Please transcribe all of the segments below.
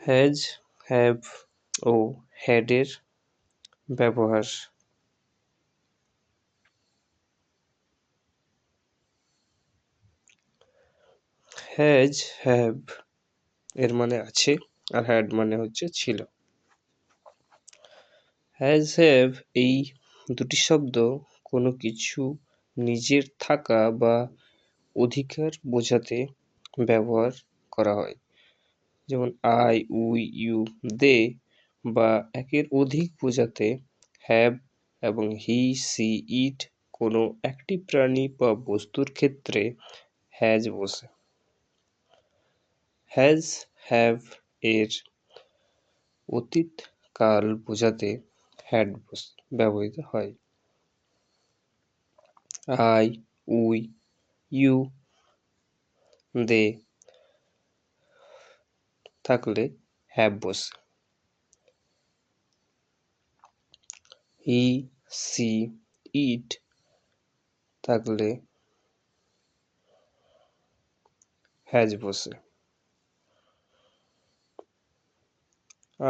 Has have ও হ্যাডের ব্যবহার। Has have এর মানে আছে আর হ্যাড মানে হচ্ছে ছিল। হ্যাজ হ্যাভ এই দুটি শব্দ কোনো কিছু নিজের থাকা বা অধিকার বোঝাতে ব্যবহার করা হয়। যেমন আই, উই, ইউ, দে বা একের অধিক বোঝাতে হ্যাভ এবং হি, সি, ইট কোনো একটি প্রাণী বা বস্তুর ক্ষেত্রে হ্যাজ বসে। হ্যাজ, হ্যাভ এর অতীত কাল বোঝাতে হ্যাড ব্যবহৃত হয়। আই, উই, ইউ, দে থাকলে হ্যাভ বসে হি সি ইট থাকলে হ্যাজ বসে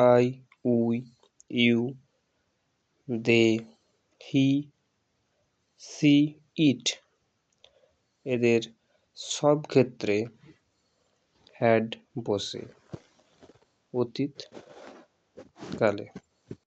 I we you they he she it এদের সব ক্ষেত্রে হ্যাড বসে অতীত কালে